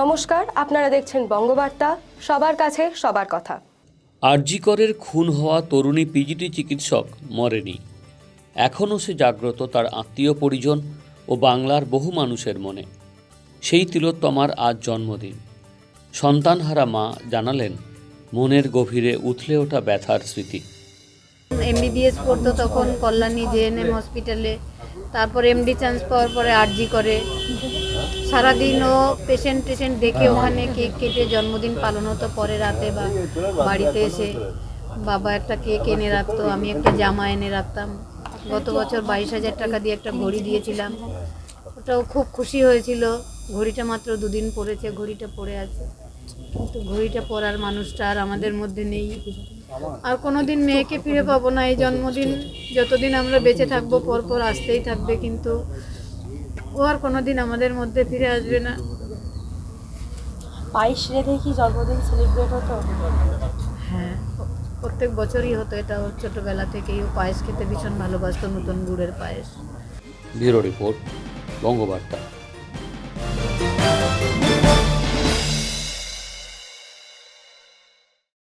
নমস্কার আপনারা দেখছেন বঙ্গবার্তা সবার কাছে সবার কথা। আরজিকরের খুন হওয়া তরুণী পিজিটি চিকিৎসক মরেনি। এখনও সে জাগ্রত তার আত্মীয় পরিজন ও বাংলার বহু মানুষের মনে। সেই তিলোত্তমার আজ জন্মদিন। সন্তানহারা মা জানালেন মনের গভীরে উথলে ওঠা ব্যথার স্মৃতি। এমবিবিএস পড়তো তখন কল্যাণী জেএনএম হসপিটালে তারপর এমডি চান্স পাওয়ার পরে আরজি করে। সারাদিন ও পেশেন্ট টেশেন্ট দেখে ওখানে কেক কেটে জন্মদিন পালন হতো, পরে রাতে বা বাড়িতে এসে বাবা একটা কেক এনে রাখতো, আমি একটা জামা এনে রাখতাম। গত বছর বাইশ হাজার টাকা দিয়ে একটা ঘড়ি দিয়েছিলাম। ওটাও খুব খুশি হয়েছিল। ঘড়িটা মাত্র দুদিন পরেছে ঘড়িটা পরে আছে। কিন্তু ঘড়িটা পরার মানুষটা আর আমাদের মধ্যে নেই। আর কোনোদিন মেয়েকে ফিরে পাবো না। এই জন্মদিন, যতদিন আমরা বেঁচে থাকব পর পর আসতেই থাকবে। কিন্তু ও আর কোনোদিন আমাদের মধ্যে ফিরে আসবে না। বাইশ রেধে কি জন্মদিন সেলিব্রেট হতো? হ্যাঁ প্রত্যেক বছরই হতো এটা। ওর ছোটোবেলা থেকেই ও পায়েস খেতে ভীষণ ভালোবাসতো নতুন গুড়ের পায়েস। Bureau report Bangabarta.